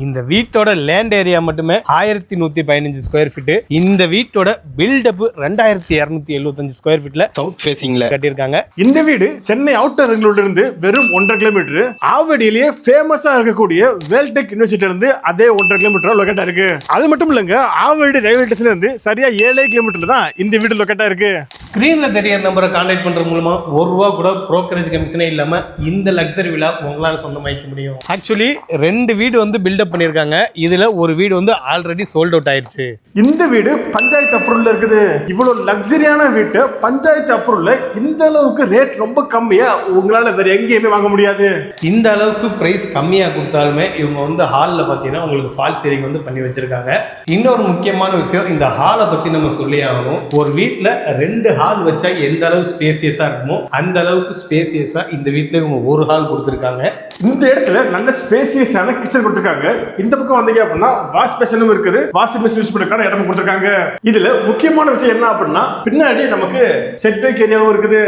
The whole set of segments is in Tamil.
இந்த வீட்டோட லேண்ட் ஏரியா மட்டுமே ஆயிரத்தி நூத்தி பதினஞ்சு ஸ்கொயர் ஃபீட் இந்த வீட்டோட பில்டப் ரெண்டாயிரத்தி இருநூத்தி எழுபத்தஞ்சு ஸ்கொயர் ஃபீட்ல சவுத் ஃபேசிங்ல கட்டியிருக்காங்க. இந்த வீடு சென்னை அவுட்டர் ரிங்கில் இருந்து வெறும் ஒன்றரை கிலோமீட்டர் ஆவடியிலேயே ஃபேமஸா இருக்கக்கூடிய வேல்டெக் யூனிவர்சிட்டில இருந்து அதே ஒன்றரை கிலோமீட்டர் லொக்கேட்டா இருக்கு. அது மட்டும் இல்லைங்க ஆவடி ரயில்வே ஸ்டேஷன்ல இருந்து சரியா ஏழே கிலோமீட்டர்ல தான் இந்த வீடு லொக்கேட்டா இருக்கு. ஸ்க்ரீன்ல தெரிய நம்பரை கான்டாக்ட் பண்ற மூலமா ஒரு ரூபா கூட brokerage கமிஷனே இல்லாம இந்த லக்ஸரி விழா உங்களால சொந்தமாக்க முடியும். ஆக்சுவலி ரெண்டு வீடு வந்து பில்டப் பண்ணியிருக்காங்க. இதுல ஒரு வீடு வந்து ஆல்ரெடி சோல்ட் அவுட் ஆயிருச்சு. இந்த வீடு பஞ்சாயத்து அப்ரூவல்ல இருக்குது. இவ்வளவு லக்ஸரியான வீட்டை பஞ்சாயத்து அப்ரூவல்ல இந்த அளவுக்கு ரேட் ரொம்ப கம்மியா உங்களால வேற எங்கேயுமே வாங்க முடியாது. இந்த அளவுக்கு பிரைஸ் கம்மியா கொடுத்தாலுமே இவங்க வந்து ஹாலில் பார்த்தீங்கன்னா உங்களுக்கு ஃபால் சீலிங் வந்து பண்ணி வச்சிருக்காங்க. இன்னொரு முக்கியமான விஷயம் இந்த ஹாலை பத்தி நம்ம சொல்லி ஆகணும். ஒரு வீட்டில் ரெண்டு ஹால் வச்சா எந்த அளவு ஸ்பேசியஸா இருக்குமோ அந்த அளவுக்கு ஸ்பேசியஸா இந்த வீட்டில் இவங்க ஒரு ஹால் கொடுத்துருக்காங்க. இந்த இடத்துல நல்ல ஸ்பேசியஸான கிச்சன் கொடுத்துருக்காங்க. இந்த பக்கம் வந்தீங்க அப்படின்னா வாஷ் ஸ்பெஷலும் இருக்குது. வாஷிங் மிஷின் யூஸ் பண்ணுறதுக்கான இடம் கொடுத்துருக்காங்க. இதுல முக்கியமான விஷயம் என்ன அப்படின்னா பின்னாடி நமக்கு செட் பேக் ஏரியாவும் இருக்குது.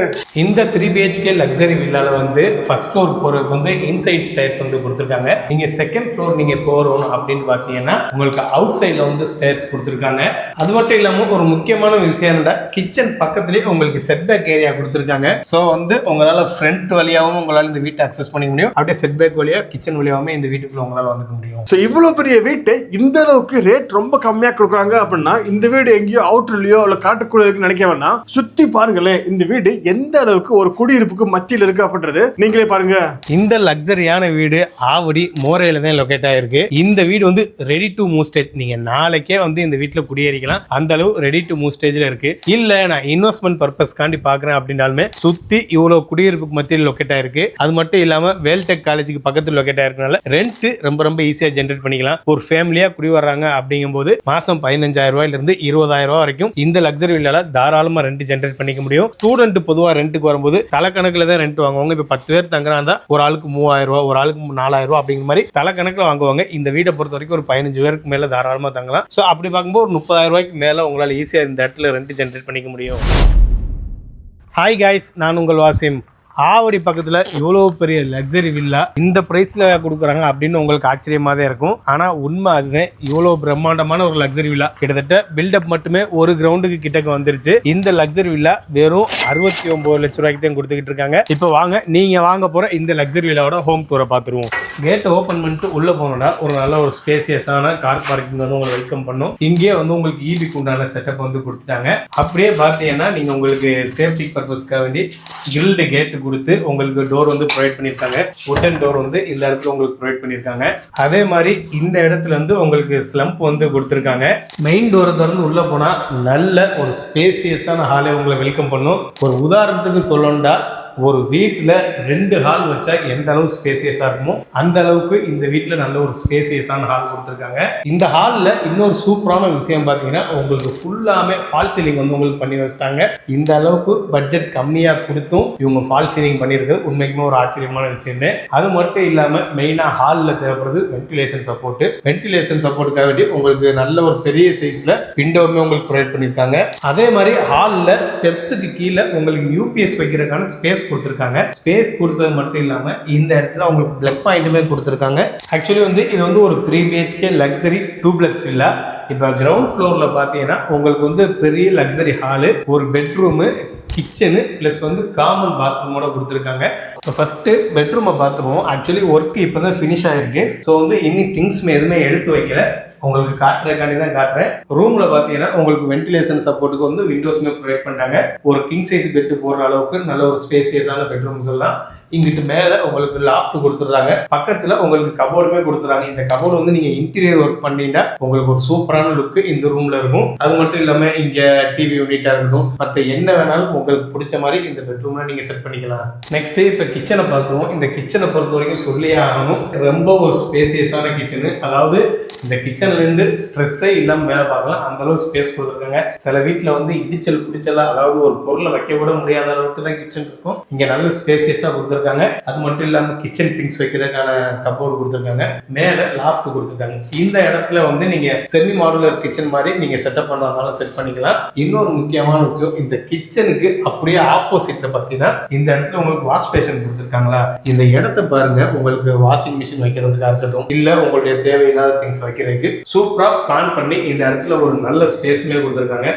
இந்த த்ரீ பிஹெச்கே லக்ஸரி வில்லால வந்து ஃபர்ஸ்ட் ஃப்ளோர் போறதுக்கு வந்து இன்சைட் ஸ்டேர்ஸ் வந்து கொடுத்துருக்காங்க. நீங்க செகண்ட் ஃப்ளோர் நீங்க போறோம் அப்படின்னு பார்த்தீங்கன்னா உங்களுக்கு அவுட் சைடில் வந்து ஸ்டேர்ஸ் கொடுத்துருக்காங்க. அது மட்டும் இல்லாமல் ஒரு முக்கியமான விஷயம் என்னடா கிச்சன் பக்கத்துலேயே உங்களுக்கு செட் பேக் ஏரியா கொடுத்துருக்காங்க. ஸோ வந்து உங்களால் ஃப்ரண்ட் வழியாகவும் உங்களால் இந்த வீட்டை அக்சஸ் பண்ணிக்க முடியும். அப்படியே செட் பேக் வழியா கிச்சன் வழியாகவும் இந்த வீட்டுக்குள்ள உங்களால் வந்துக்க முடியும். ஸோ இவ்வளவு பெரிய வீட்டை இந்த அளவுக்கு ரேட் ரொம்ப கம்மியா கொடுக்குறாங்க அப்படின்னா இந்த வீடு எங்கேயோ அவுட்டர்லயோ இல்ல காட்டுக்குள்ள இருக்குன்னு நினைக்க வேணாம். சுத்தி பாருங்களேன் இந்த வீடு எந்த அளவுக்கு ஒரு குடியிருப்புக்கு மத்தியில் இருக்கு அப்படின்றது நீங்களே பாருங்க. இந்த லக்ஸரியான வீடு ஆவடி மோரையில தான் லொக்கேட் ஆயிருக்கு. இந்த வீடு வந்து ரெடி டு மூவ் ஸ்டேஜ் நீங்க நாளைக்கே வந்து இந்த வீட்டில் குடியேறிக்கலாம். அந்த அளவு ரெடி டு மூவ் ஸ்டேஜ்ல இருக்கு. இல்ல நான் இன்வெஸ்ட்மெண்ட் பர்பஸ்க்காண்டி பாக்குறேன் அப்படின்னாலுமே சுத்தி இவ்வளவு குடியிருப்புக்கு மத்தியில் லொக்கேட் ஆயிருக்கு. அது மட்டும் இல்லாம வேல்டெக் காலேஜுக்கு பக்கத்தில் லொக்கேட் ஆயிருக்கனால ரெண்ட் ரொம்ப ரொம்ப ஈஸியா ஜென்ரேட் பண்ணிக்கலாம். ஒரு ஃபேமிலியா குடி வர்றாங்க அப்படிங்கும்போது மாசம் பதினஞ்சாயிரம் ரூபாயில இருந்து இருபதாயிரம் ரூபாய் வரைக்கும் இந்த லக்ஸரி வில்லால தாராளமாக ரெண்ட் ஜென்ரேட் பண்ணிக்க முடியும். ஸ்டூடெண்ட் பொதுவாக ரெண்ட்டுக்கு வரும்போது தலைக்கணக்கில் தான் ரெண்ட் வாங்குவாங்க. இப்போ பத்து பேர் தங்குறாங்க ஒரு ஆளுக்கு மூவாயிரம் ரூபா ஒரு ஆளுக்கு நாலாயிரம் ரூபா அப்படிங்கிற மாதிரி தலைக்கணக்கில் வாங்குவாங்க. இந்த வீட்டை பொறுத்த வரைக்கும் ஒரு பதினஞ்சு பேருக்கு மேலே தாராளமாக தங்கலாம். ஸோ அப்படி பார்க்கும்போது ஒரு முப்பதாயிரம் ரூபாய்க்கு மேலே உங்களால் ஈஸியாக இந்த இடத்துல ரெண்ட் ஜென்ரேட் பண்ணிக்க முடியும். ஹாய் காய்ஸ் நான் உங்கள் வாசிம். ஆவடி பக்கத்தில் இவ்வளோ பெரிய லக்ஸரி வில்லா இந்த ப்ரைஸில் கொடுக்குறாங்க அப்படின்னு உங்களுக்கு ஆச்சரியமாக தான் இருக்கும். ஆனால் உண்மை அதுதான் இவ்வளோ பிரம்மாண்டமான ஒரு லக்ஸரி வில்லா கிட்டத்தட்ட பில்டப் மட்டுமே ஒரு கிரவுண்டுக்கு கிட்டக்கு வந்துருச்சு. இந்த லக்ஸரி வில்லா வெறும் அறுபத்தி ஒம்பது லட்ச ரூபாய்க்கு தான் கொடுத்துக்கிட்டு இருக்காங்க. இப்போ வாங்க நீங்கள் வாங்க போகிற இந்த லக்ஸரி வில்லாவோட ஹோம் டூரை பார்த்துருவோம் கேட்டை ஓப்பன் பண்ணிட்டு உள்ளே போனோம்னா ஒரு நல்ல ஒரு ஸ்பேசியஸான கார் பார்க்கிங் வந்து உங்களை வெல்கம் பண்ணும். இங்கேயே வந்து உங்களுக்கு ஈபிக்கு உண்டான செட்டப் வந்து கொடுத்துட்டாங்க. அப்படியே பார்த்தீங்கன்னா நீங்கள் உங்களுக்கு சேஃப்டி பர்பஸ்க்காக வேண்டி கிரில்டு கேட்டு கொடுத்து உங்களுக்கு டோர் வந்து ப்ரொவைட் பண்ணியிருக்காங்க. உட்டன் டோர் வந்து இந்த இடத்துல உங்களுக்கு ப்ரொவைட் பண்ணியிருக்காங்க. அதே மாதிரி இந்த இடத்துல வந்து உங்களுக்கு ஸ்லம்ப் வந்து கொடுத்துருக்காங்க. மெயின் டோரை திறந்து உள்ளே போனால் நல்ல ஒரு ஸ்பேசியஸான ஹாலே உங்களை வெல்கம் பண்ணும். ஒரு உதாரணத்துக்கு சொல்லணும்டா. ஒரு வீட்டில் ரெண்டு ஹால் வச்சா எந்த அளவு ஸ்பேசியஸாக இருக்குமோ அந்த அளவுக்கு இந்த வீட்டில் நல்ல ஒரு ஸ்பேசியஸான ஹால் கொடுத்துருக்காங்க. இந்த ஹாலில் இன்னொரு சூப்பரான விஷயம் பார்த்தீங்கன்னா உங்களுக்கு ஃபுல்லாமே ஃபால் சீலிங் வந்து உங்களுக்கு பண்ணி வச்சிட்டாங்க. இந்த அளவுக்கு பட்ஜெட் கம்மியாக கொடுத்தும் இவங்க ஃபால் சீலிங் பண்ணியிருக்கிறது உண்மைக்குமே ஒரு ஆச்சரியமான விஷயம். அது மட்டும் இல்லாமல் மெயினாக ஹாலில் தேவைப்படுறது வென்டிலேஷன் சப்போர்ட் வென்டிலேஷன் சப்போர்ட்டுக்காக வேண்டி உங்களுக்கு நல்ல ஒரு பெரிய சைஸில் விண்டோவுமே உங்களுக்கு ப்ரொவைட் பண்ணியிருக்காங்க. அதே மாதிரி ஹாலில் ஸ்டெப்ஸுக்கு கீழே உங்களுக்கு யூபிஎஸ் வைக்கிறதுக்கான ஸ்பேஸ் கொடுத்துருக்காங்க. ஸ்பேஸ் கொடுத்தது மட்டும் இல்லாமல் இந்த இடத்துல அவங்களுக்கு பிளக் பாயிண்ட்டுமே கொடுத்துருக்காங்க. ஆக்சுவலி வந்து இது வந்து ஒரு three BHK luxury duplex villa இப்போ கிரவுண்ட் ஃப்ளோரில் பார்த்தீங்கன்னா உங்களுக்கு வந்து பெரிய லக்ஸரி ஹாலு ஒரு பெட்ரூமு கிச்சனு ப்ளஸ் வந்து காமன் பாத்ரூமோட கொடுத்துருக்காங்க. இப்போ ஃபஸ்ட்டு பெட்ரூமை பாத்ரூமும் ஆக்சுவலி ஒர்க் இப்போ தான் ஃபினிஷ் ஆகிருக்கு ஸோ வந்து இன்னி திங்ஸ் எதுவுமே எடுத்து வைக்கல. உங்களுக்கு காட்டுறதுக்காண்டி தான் காட்டுறேன். ரூமில் பார்த்தீங்கன்னா உங்களுக்கு வென்டிலேஷன் சப்போர்ட்டுக்கு வந்து விண்டோஸ்மே ப்ரொவைட் பண்ணிட்டாங்க ஒரு கிங் சைஸ் பெட்டு போடுற அளவுக்கு நல்ல ஒரு ஸ்பேசியஸான பெட்ரூம் சொல்லலாம். இங்கிட்டு மேலே உங்களுக்கு லாஃப்ட் கொடுத்துட்றாங்க. பக்கத்தில் உங்களுக்கு கபோர்டுமே கொடுத்துறாங்க இந்த கபோர்டு வந்து நீங்கள் இன்டீரியர் ஒர்க் பண்ணீங்கன்னா உங்களுக்கு ஒரு சூப்பரான லுக்கு இந்த ரூமில் இருக்கும். அது மட்டும் இல்லாமல் இங்கே டிவி யூனிட்டாக இருக்கட்டும் மற்ற என்ன வேணாலும் உங்களுக்கு பிடிச்ச மாதிரி இந்த பெட்ரூமில் நீங்கள் செட் பண்ணிக்கலாம். நெக்ஸ்ட் இப்போ கிச்சனை பார்த்துருவோம். இந்த கிச்சனை பொறுத்த வரைக்கும் சொல்லியே ஆகணும். ரொம்ப ஒரு ஸ்பேசியஸான கிச்சனு அதாவது இந்த கிச்சன் கிச்சன்ல இருந்து ஸ்ட்ரெஸ்ஸே இல்லாம வேலை பார்க்கலாம். அந்த அளவு ஸ்பேஸ் கொடுத்துருக்காங்க. சில வீட்டில் வந்து இடிச்சல் பிடிச்சலா அதாவது ஒரு பொருளை வைக்க கூட முடியாத அளவுக்கு தான் கிச்சன் இருக்கும். இங்க நல்ல ஸ்பேசியஸா கொடுத்துருக்காங்க. அது மட்டும் இல்லாம கிச்சன் திங்ஸ் வைக்கிறதுக்கான கப்போர்டு கொடுத்துருக்காங்க. மேல லாஃப்ட் கொடுத்துருக்காங்க. இந்த இடத்துல வந்து நீங்க செமி மாடுலர் கிச்சன் மாதிரி நீங்க செட்டப் பண்ணுறதுனால செட் பண்ணிக்கலாம். இன்னொரு முக்கியமான விஷயம் இந்த கிச்சனுக்கு அப்படியே ஆப்போசிட்ல பார்த்தீங்கன்னா இந்த இடத்துல உங்களுக்கு வாஷ் பேஷன் கொடுத்துருக்காங்களா? இந்த இடத்த பாருங்க. உங்களுக்கு வாஷிங் மிஷின் வைக்கிறதுக்காக இருக்கட்டும் இல்ல உங்களுடைய தேவையில்லாத திங்ஸ் வைக்கிறதுக்கு சூப்பராக பிளான் பண்ணி இந்த இடத்துல ஒரு நல்ல ஸ்பேஸ்மே கொடுத்துருக்காங்க.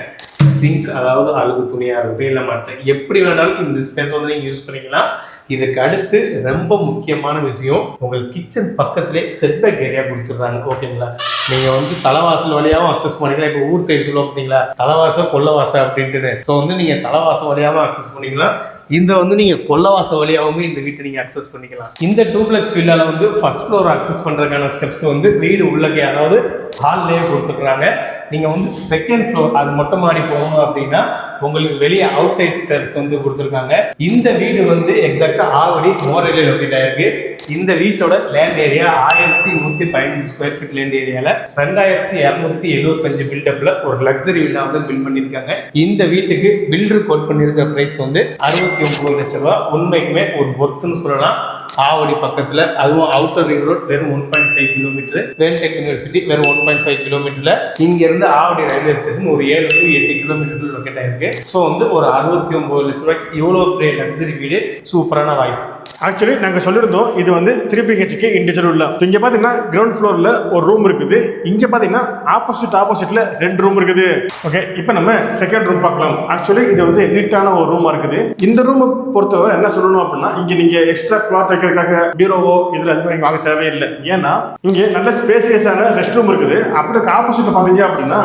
திங்ஸ் அதாவது அழுகு துணியாக இருக்கட்டும் இல்லை மற்ற எப்படி வேணாலும் இந்த ஸ்பேஸ் வந்து நீங்கள் யூஸ் பண்ணிக்கலாம். இதுக்கு அடுத்து ரொம்ப முக்கியமான விஷயம் உங்கள் கிச்சன் பக்கத்திலே செட்பேக் ஏரியா கொடுத்துட்றாங்க. ஓகேங்களா நீங்கள் வந்து தலைவாசல் வழியாகவும் அக்சஸ் பண்ணிக்கலாம். இப்போ ஊர் சைடு சொல்லுவோம் பார்த்தீங்களா தலைவாசம் கொள்ளவாசம் அப்படின்ட்டு ஸோ வந்து நீங்கள் தலைவாசம் வழியாகவும் அக்சஸ் பண்ணிக்கலாம். இந்த வந்து நீங்கள் கொல்லவாச வழியாகவும் இந்த வீட்டை நீங்கள் அக்சஸ் பண்ணிக்கலாம். இந்த டூப்ளெக்ஸ் வில்லால வந்து ஃபர்ஸ்ட் ஃப்ளோர் அக்சஸ் பண்ணுறதுக்கான ஸ்டெப்ஸ் வந்து வீடு உள்ளக்கே அதாவது ஹால்லேயே கொடுத்துருக்குறாங்க நீங்கள் வந்து செகண்ட் ஃப்ளோர் அது மொட்டை மாடி போகணும் அப்படின்னா உங்களுக்கு வெளியே அவுட் சைட் ஸ்டெப்ஸ் வந்து கொடுத்துருக்காங்க. இந்த வீடு வந்து எக்ஸாக்டாக ஆவடி மோரேலே லொக்கேட் ஆயிருக்கு. இந்த வீட்டோட லேண்ட் ஏரியா ஆயிரத்தி நூற்றி பதினஞ்சு ஸ்கொயர் ஃபீட் லேண்ட் ஏரியாவில் ரெண்டாயிரத்தி இரநூத்தி எழுபத்தஞ்சு பில்டப்பில் ஒரு லக்ஸரி வீடாக வந்து பில்ட் பண்ணியிருக்காங்க. இந்த வீட்டுக்கு பில்டர் கோட் பண்ணியிருக்கிற ப்ரைஸ் வந்து அறுபத்தி ஒன்பது லட்ச ரூபா. உண்மைக்குமே ஒரு பொருத்துன்னு சொல்லலாம். ஆவடி பக்கத்தில் அதுவும் அவுட்டர் ரிங் ரோட் வெறும் one point five kilometre tech university வெறும் ஒன் பாயிண்ட் ஃபைவ் கிலோமீட்டரில் இங்கேருந்து ஆவடி ரயில்வே ஸ்டேஷன் ஒரு ஏழு டு எட்டு கிலோமீட்டர் லொக்கேட் ஆயிருக்கு. ஸோ வந்து ஒரு அறுபத்தி ஒம்பது லட்ச ரூபாய்க்கு இவ்வளோ பெரிய லக்ஸரி வீடு சூப்பரான வாய்ப்பு. ஆக்சுவலி நாங்கள் சொல்லியிருந்தோம் இது வந்து த்ரீ பிஹெச்கே இண்டிவிஜுவல் உள்ள இங்கே பார்த்தீங்கன்னா கிரவுண்ட் ஃப்ளோரில் ஒரு ரூம் இருக்குது. இங்கே பார்த்தீங்கன்னா ஆப்போசிட் ஆப்போசிட்டில் ரெண்டு ரூம் இருக்குது. ஓகே இப்போ நம்ம செகண்ட் ரூம் பார்க்கலாம். ஆக்சுவலி இது வந்து நீட்டான ஒரு ரூமாக இருக்குது. இந்த ரூமை பொறுத்தவரை என்ன சொல்லணும் அப்படின்னா இங்கே நீங்கள் எக்ஸ்ட்ரா கிளாத் வைக்கிறதுக்காக பீரோவோ இதில் எதுவும் இங்கே வாங்க தேவையில்லை. ஏன்னா இங்கே நல்ல ஸ்பேசியஸான ரெஸ்ட் ரூம் இருக்குது. அப்படி ஆப்போசிட்டில் பார்த்தீங்க அப்படின்னா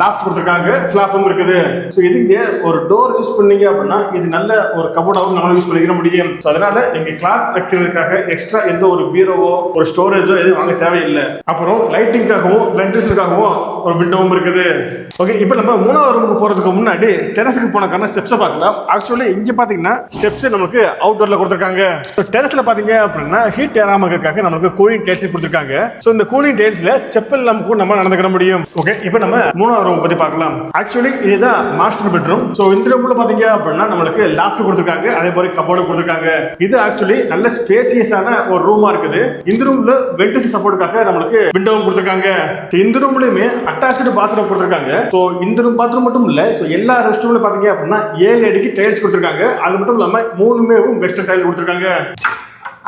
லாஃப்ட் கொடுத்துருக்காங்க ஸ்லாப்பும் இருக்குது. ஸோ இதுக்கு ஒரு டோர் யூஸ் பண்ணீங்க அப்படின்னா இது நல்ல ஒரு கபோர்டாகவும் நம்மளால் யூஸ் பண்ணிக்கிற முடியும். ஸோ அதனால இங்கே கிளாத் வைக்கிறதுக்காக எக்ஸ்ட்ரா எந்த ஒரு பீரோவோ ஒரு ஸ்டோரேஜோ எதுவும் வாங்க தேவையில்லை. அப்புறம் லைட்டிங்காகவும் வென்டிலேஷனுக்காகவும் ஒரு விண்டோவும் இருக்குது. ஓகே இப்போ நம்ம மூணாவது ரூமுக்கு போகிறதுக்கு முன்னாடி டெரஸுக்கு போனக்கான ஸ்டெப்ஸை பார்க்கலாம். ஆக்சுவலி இங்கே பார்த்தீங்கன்னா ஸ்டெப்ஸ் நமக்கு அவுட்டோரில் கொடுத்துருக்காங்க. ஸோ டெரஸில் பார்த்தீங்க அப்படின்னா ஹீட் ஏறாமல் இருக்கிறதுக்காக நமக்கு கூலிங் டைல்ஸ் கொடுத்துருக்காங்க. ஸோ இந்த கூலிங் டைல்ஸில் செப்பல் நமக்கு கூட நம்ம நடந்துக்கிற முடியும். ஓகே இப்போ நம்ம மூணாவது ரூம் பற்றி பார்க்கலாம். ஆக்சுவலி இதுதான் மாஸ்டர் பெட்ரூம் ஸோ இந்த ரூமில் பார்த்தீங்க அப்படின்னா நம்மளுக்கு லாஃப்ட் கொடுத்துருக்காங்க. அதே மாதிரி கபோர்டு கொடுத்துருக்காங்க. இது ஆக்சுவலி நல்ல ஸ்பேசியஸான ஒரு ரூமாக இருக்குது. இந்த ரூமில் வென்டிலேஷன் சப்போர்ட்டுக்காக நம்மளுக்கு விண்டோவும் கொடுத்துருக்காங்க. இந்த ரூம்லையுமே அட்டாச்சு பாத்ரூம் கொடுத்துருக்காங்க. ஸோ இந்த ரூம் பாத்ரூம் மட்டும் இல்ல ஸோ எல்லா ரெஸ்ட் ரூம்ல பாத்தீங்க அப்படின்னா ஏழு அடிக்கு டைல்ஸ் கொடுத்துருக்காங்க. அது மட்டும் இல்லாம மூணுமே வெஸ்டர்ன் டைல் கொடுத்துருக்காங்க.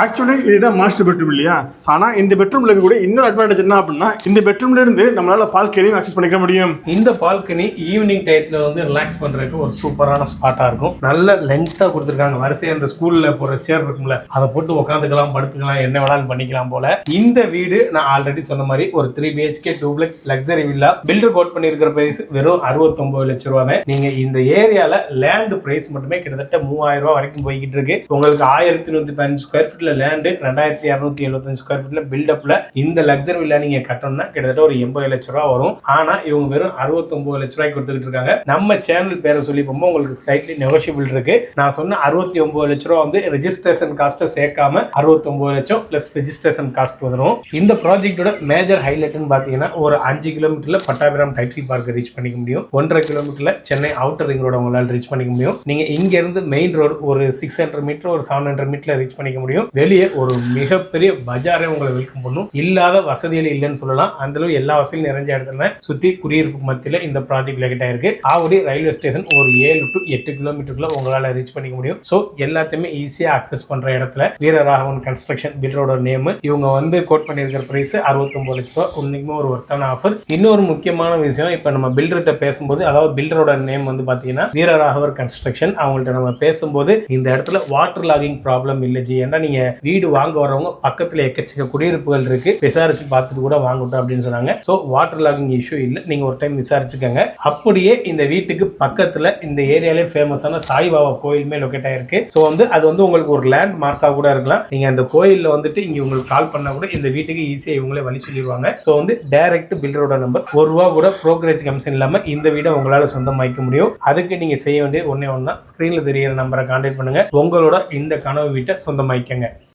ஆக்சுவலி இதுதான் மாஸ்டர் பெட்ரூம் இல்லையா? ஸோ ஆனால் இந்த பெட்ரூம்ல இருக்கக்கூடிய இன்னொரு அட்வான்டேஜ் என்ன அப்படின்னா இந்த பெட்ரூம்ல இருந்து நம்மளால பால்கனியும் அக்சஸ் பண்ணிக்க முடியும். இந்த பால்கனி ஈவினிங் டயத்தில் வந்து ரிலாக்ஸ் பண்ணுறதுக்கு ஒரு சூப்பரான ஸ்பாட்டாக இருக்கும். நல்ல லென்த்தாக கொடுத்துருக்காங்க. வரிசையாக அந்த ஸ்கூலில் போகிற சேர் இருக்கும்ல அதை போட்டு உட்காந்துக்கலாம் படுத்துக்கலாம் என்ன வேணாலும் பண்ணிக்கலாம் போல. இந்த வீடு நான் ஆல்ரெடி சொன்ன மாதிரி ஒரு three BHK duplex luxury villa builder quote பண்ணியிருக்கிற பிரைஸ் வெறும் அறுபத்தொம்பது லட்சம் ரூபா தான். நீங்கள் இந்த ஏரியாவில் லேண்டு பிரைஸ் மட்டுமே கிட்டத்தட்ட மூவாயிரம் ரூபா வரைக்கும் போய்கிட்டு இருக்கு. உங்களுக்கு ஆயிரத்தி நூற்றி பதினஞ்சு ஸ்கொயர் ஃபீட் ஃபீட்டில் லேண்டு ரெண்டாயிரத்தி இரநூத்தி எழுபத்தஞ்சு ஸ்கொயர் ஃபீட்டில் பில்டப்பில் இந்த லக்ஸரி வில்லா நீங்கள் கட்டணும்னா கிட்டத்தட்ட ஒரு எண்பது லட்ச ரூபா வரும். ஆனால் இவங்க வெறும் அறுபத்தொம்பது லட்ச ரூபாய்க்கு கொடுத்துக்கிட்டு இருக்காங்க. நம்ம சேனல் பேரை சொல்லி போகும்போது உங்களுக்கு ஸ்லைட்லி நெகோஷியபிள் இருக்கு. நான் சொன்ன அறுபத்தி ஒன்பது லட்ச ரூபா வந்து ரெஜிஸ்ட்ரேஷன் காஸ்ட்டை சேர்க்காம அறுபத்தொம்பது லட்சம் ப்ளஸ் ரெஜிஸ்ட்ரேஷன் காஸ்ட் வந்துடும் இந்த ப்ராஜெக்ட்டோட மேஜர் ஹைலைட்னு பார்த்தீங்கன்னா ஒரு அஞ்சு கிலோமீட்டர்ல பட்டாபிராம் டைட்டில் பார்க் ரீச் பண்ணிக்க முடியும். ஒன்றரை கிலோமீட்டர்ல சென்னை அவுட்டர் ரிங் ரோட உங்களால் ரீச் பண்ணிக்க முடியும். நீங்க இங்க இருந்து மெயின் ரோடு ஒரு சிக்ஸ் ஹண்ட்ரட் மீட்டர் ஒரு செவன் ஹண்ட்ரட் மீட்டர் ரீச் பண்ணிக்க முடியும். வெளியே ஒரு மிகப்பெரிய பஜாரை உங்களை வெல்கம் பண்ணும். இல்லாத வசதிகள் இல்லைன்னு சொல்லலாம். அந்த அளவு எல்லா வசதியும் நிறைஞ்ச இடத்துல சுத்தி குடியிருப்பு மத்தியில இந்த ப்ராஜெக்ட் லொக்கேட் ஆயிருக்கு ஆவடி ரயில்வே ஸ்டேஷன் ஒரு ஏழு டு எட்டு கிலோமீட்டருக்குள்ள உங்களால ரீச் பண்ணிக்க முடியும். ஸோ எல்லாத்தையுமே ஈஸியா அக்சஸ் பண்ற இடத்துல வீரராகவன் கன்ஸ்ட்ரக்ஷன் பில்டரோட நேம் இவங்க வந்து கோட் பண்ணியிருக்கிற பிரைஸ் அறுபத்தொம்பது லட்ச ரூபா. உண்மைக்குமே ஒரு ஒர்த்தான ஆஃபர் இன்னொரு முக்கியமான விஷயம் இப்போ நம்ம பில்டர்கிட்ட பேசும்போது அதாவது பில்டரோட நேம் வந்து பார்த்தீங்கன்னா வீரராகவர் கன்ஸ்ட்ரக்ஷன் அவங்கள்ட்ட நம்ம பேசும்போது இந்த இடத்துல வாட்டர் லாகிங் ப்ராப்ளம் இல்லை ஜி. ஏன்னா நீங்க வீடு வாங்க வரவங்க பக்கத்துல எக்கச்சக்க குடியிருப்புகள் இருக்கு. விசாரிச்சு பார்த்துட்டு கூட வாங்கட்டும் அப்படின்னு சொன்னாங்க. ஸோ வாட்டர் லாகிங் இஷ்யூ இல்லை. நீங்க ஒரு டைம் விசாரிச்சுக்கோங்க. அப்படியே இந்த வீட்டுக்கு பக்கத்துல இந்த ஏரியாலே ஃபேமஸான சாய்பாபா கோயிலுமே லொக்கேட் ஆயிருக்கு. ஸோ வந்து அது வந்து உங்களுக்கு ஒரு லேண்ட் மார்க்காக கூட இருக்கலாம். நீங்க அந்த கோயிலில் வந்துட்டு இங்க உங்களுக்கு கால் பண்ணா கூட இந்த வீட்டுக்கு ஈஸியாக இவங்களே வழி சொல்லிடுவாங்க ஸோ வந்து டைரக்ட் பில்டரோட நம்பர் ஒரு ரூபா கூட ப்ரோக்கரேஜ் கமிஷன் இல்லாமல் இந்த வீடை உங்களால் சொந்தமாக்க முடியும். அதுக்கு நீங்க செய்ய வேண்டியது ஒன்னே ஒன்றா ஸ்க்ரீனில் தெரியிற நம்பரை கான்டாக்ட் பண்ணுங்க. உங்களோட இந்த கனவு வீட்டை சொந்தமாக்கிக்கங்க.